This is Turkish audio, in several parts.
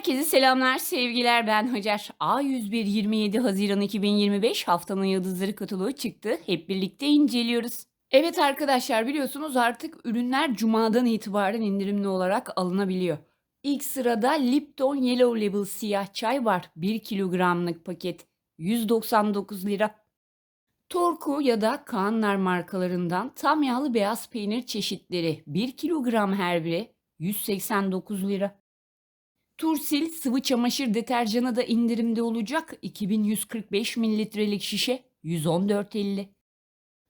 Herkese selamlar, sevgiler. Ben Hacer. A101 27 Haziran 2025 haftanın yıldızları kataloğu çıktı. Hep birlikte inceliyoruz. Evet arkadaşlar biliyorsunuz artık ürünler cumadan itibaren indirimli olarak alınabiliyor. İlk sırada Lipton Yellow Label siyah çay var. 1 kilogramlık paket 199 lira. Torku ya da Kaanlar markalarından tam yağlı beyaz peynir çeşitleri 1 kilogram her biri 189 lira. Tursil sıvı çamaşır deterjanı da indirimde olacak. 2145 mililitrelik şişe 114.50.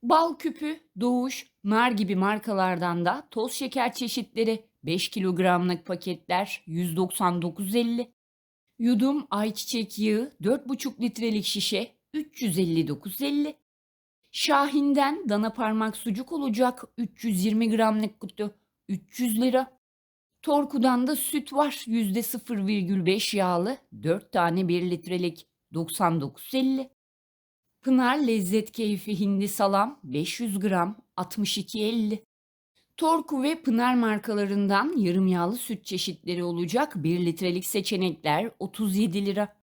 Bal küpü, Doğuş, Nar gibi markalardan da toz şeker çeşitleri 5 kilogramlık paketler 199.50. Yudum ayçiçek yağı 4,5 litrelik şişe 359.50. Şahin'den dana parmak sucuk olacak 320 gramlık kutu 300 lira. Torku'dan da süt var %0,5 yağlı 4 tane 1 litrelik 99.50. Pınar Lezzet Keyfi Hindi Salam 500 gram 62.50. Torku ve Pınar markalarından yarım yağlı süt çeşitleri olacak 1 litrelik seçenekler 37 lira.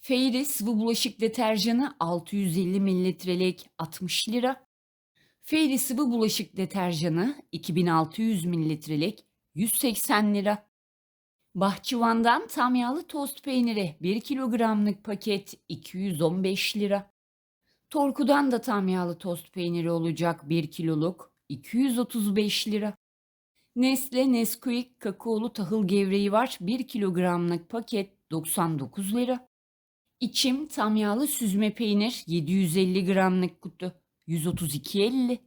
Fairy sıvı bulaşık deterjanı 650 mililitrelik 60 lira. Fairy sıvı bulaşık deterjanı 2600 mililitrelik 180 lira. Bahçıvan'dan tam yağlı tost peyniri 1 kilogramlık paket 215 lira. Torku'dan da tam yağlı tost peyniri olacak 1 kiloluk 235 lira. Nestle Nesquik kakaolu tahıl gevreği var 1 kilogramlık paket 99 lira. İçim tam yağlı süzme peynir 750 gramlık kutu 132.50.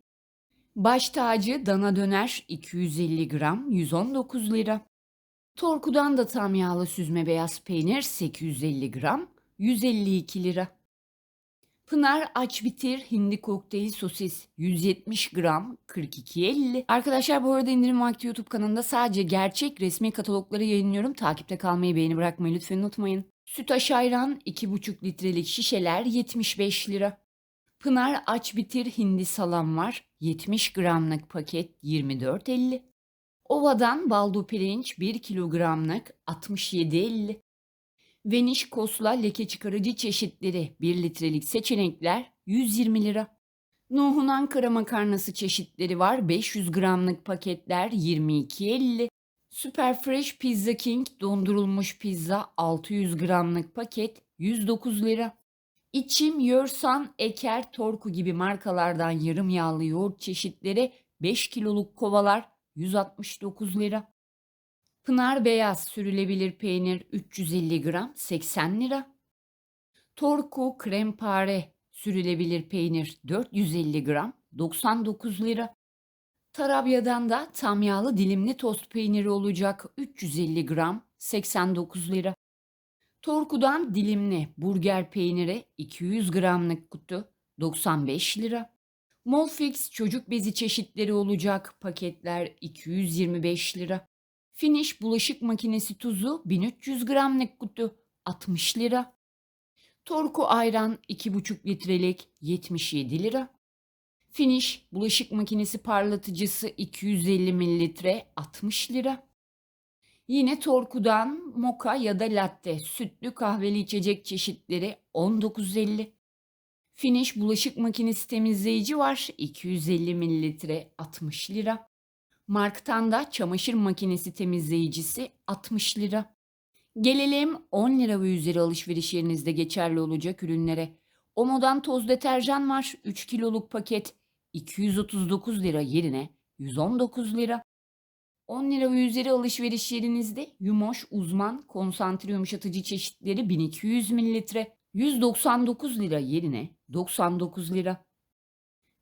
Baş tacı dana döner 250 gram 119 lira. Torku'dan da tam yağlı süzme beyaz peynir 850 gram 152 lira. Pınar aç bitir hindi kokteyl sosis 170 gram 42.50. Arkadaşlar bu arada indirim vakti YouTube kanalında sadece gerçek resmi katalogları yayınlıyorum. Takipte kalmayı beğeni bırakmayı lütfen unutmayın. Sütaş ayran 2,5 litrelik şişeler 75 lira. Pınar aç bitir hindi salam var. 70 gramlık paket 24.50. Ova'dan baldo pirinç 1 kilogramlık 67.50. Veniş Kosla leke çıkarıcı çeşitleri 1 litrelik seçenekler 120 lira. Nuh'un Ankara makarnası çeşitleri var. 500 gramlık paketler 22.50. Super Fresh Pizza King dondurulmuş pizza 600 gramlık paket 109 lira. İçim, Yörsan, Eker, Torku gibi markalardan yarım yağlı yoğurt çeşitleri 5 kiloluk kovalar 169 lira. Pınar Beyaz sürülebilir peynir 350 gram 80 lira. Torku krempare sürülebilir peynir 450 gram 99 lira. Tarabya'dan da tam yağlı dilimli tost peyniri olacak 350 gram 89 lira. Torku'dan dilimli burger peyniri 200 gramlık kutu 95 lira. Molfix çocuk bezi çeşitleri olacak paketler 225 lira. Finish bulaşık makinesi tuzu 1300 gramlık kutu 60 lira. Torku ayran 2,5 litrelik 77 lira. Finish bulaşık makinesi parlatıcısı 250 mililitre 60 lira. Yine Torku'dan moka ya da latte, sütlü kahveli içecek çeşitleri 19.50. Finish bulaşık makinesi temizleyici var 250 mililitre 60 lira. Mark'tan da çamaşır makinesi temizleyicisi 60 lira. Gelelim 10 lira ve üzeri alışveriş yerinizde geçerli olacak ürünlere. Omo'dan toz deterjan var 3 kiloluk paket 239 lira yerine 119 lira. 10 lira ve üzeri alışveriş yerinizde Yumoş Uzman konsantre yumuşatıcı çeşitleri 1200 mililitre 199 lira yerine 99 lira.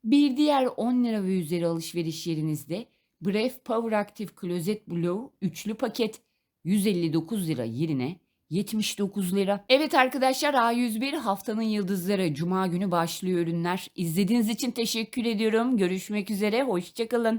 Bir diğer 10 lira ve üzeri alışveriş yerinizde Bref Power Active Closet Blue üçlü paket 159 lira yerine 79 lira. Evet arkadaşlar A101 haftanın yıldızları Cuma günü başlıyor ürünler. İzlediğiniz için teşekkür ediyorum. Görüşmek üzere. Hoşçakalın.